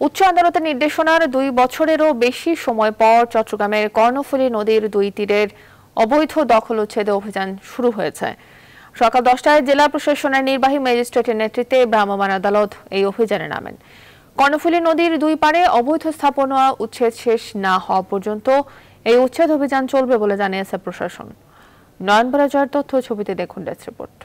উচ্চ আদালতের নির্দেশনার দুই বছরেরও বেশি সময় পর চট্টগ্রামের কর্ণফুলী নদীর দুই তীরের অবৈধ দখল উচ্ছেদে অভিযান শুরু হয়েছে। সকাল দশটায় জেলা প্রশাসনের নির্বাহী ম্যাজিস্ট্রেটের নেতৃত্বে ভ্রাম্যমাণ আদালত এই অভিযানে নামেন। কর্ণফুলী নদীর দুই পারে অবৈধ স্থাপনা উচ্ছেদ শেষ না হওয়া পর্যন্ত এই উচ্ছেদ অভিযান চলবে বলে জানিয়েছে প্রশাসন। নয়নবরা জয়ের তথ্য ছবিতে দেখুন ডেস্ক রিপোর্ট।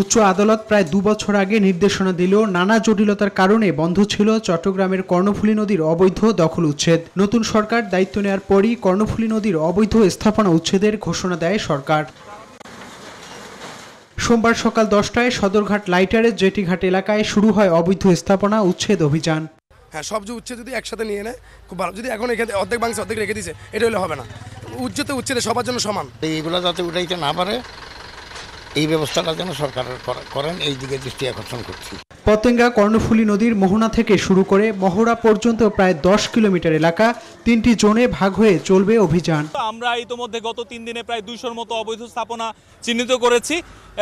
উচ্চ আদালত প্রায় দু বছর আগে নির্দেশনা দিলেও নানা জটিলতার কারণে বন্ধ ছিল চট্টগ্রামের কর্ণফুলী নদীর অবৈধ দখল উচ্ছেদ। নতুন সরকার দায়িত্ব নেওয়ার পরই কর্ণফুলী নদীর অবৈধ স্থাপনা উচ্ছেদের ঘোষণা দেয় সরকার। সোমবার সকাল দশটায় সদরঘাট লাইটারের জেটিঘাট এলাকায় শুরু হয় অবৈধ স্থাপনা উচ্ছেদ অভিযান। হ্যাঁ সব যে উচ্ছেদ যদি একসাথে নিয়ে নেয় খুব ভালো। যদি এখন এখানে অর্ধেক বাংশ অর্ধেক রেখে দিছে এটা হলে হবে না। উচ্ছেদে উচ্ছেদে সবার জন্য সমান। এইগুলো যাতে উঠাইতে না পারে এই ব্যবস্থাটা যেন সরকার করেন এই দিকে দৃষ্টি আকর্ষণ করছি। পতেঙ্গা কর্ণফুলী নদীর মোহনা থেকে শুরু করে মহড়া পর্যন্ত প্রায় দশ কিলোমিটার এলাকা তিনটি জোনে ভাগ হয়ে চলবে অভিযান। আমরা ইতোমধ্যে গত তিন দিনে প্রায় দুইশোর মতো অবৈধ স্থাপনা চিহ্নিত করেছি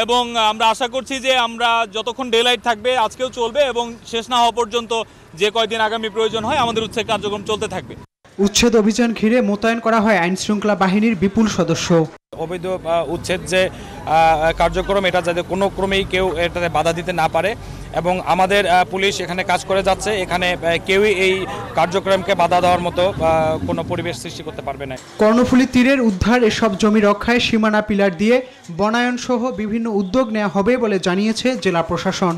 এবং আমরা আশা করছি যে আমরা যতক্ষণ ডে লাইট থাকবে আজকেও চলবে এবং শেষ না হওয়া পর্যন্ত যে কয়দিন আগামী প্রয়োজন হয় আমাদের উচ্ছেদ কার্যক্রম চলতে থাকবে। উচ্ছেদ অভিযান ঘিরে মোতায়েন করা হয় আইন শৃঙ্খলা বাহিনীর বিপুল সদস্য। অবৈধ উচ্ছেদ যে কার্যক্রম এটা যাতে কোনো ক্রমেই কেউ এটাতে বাধা দিতে না পারে এবং আমাদের পুলিশ এখানে কাজ করে যাচ্ছে এখানে কেউই এই কার্যক্রমকে বাধা দেওয়ার মতো কোনো পরিবেশ সৃষ্টি করতে পারবে না। কর্ণফুলী তীরের উদ্ধার এসব জমি রক্ষায় সীমানা পিলার দিয়ে বনায়ন সহ বিভিন্ন উদ্যোগ নেওয়া হবে বলে জানিয়েছে জেলা প্রশাসন।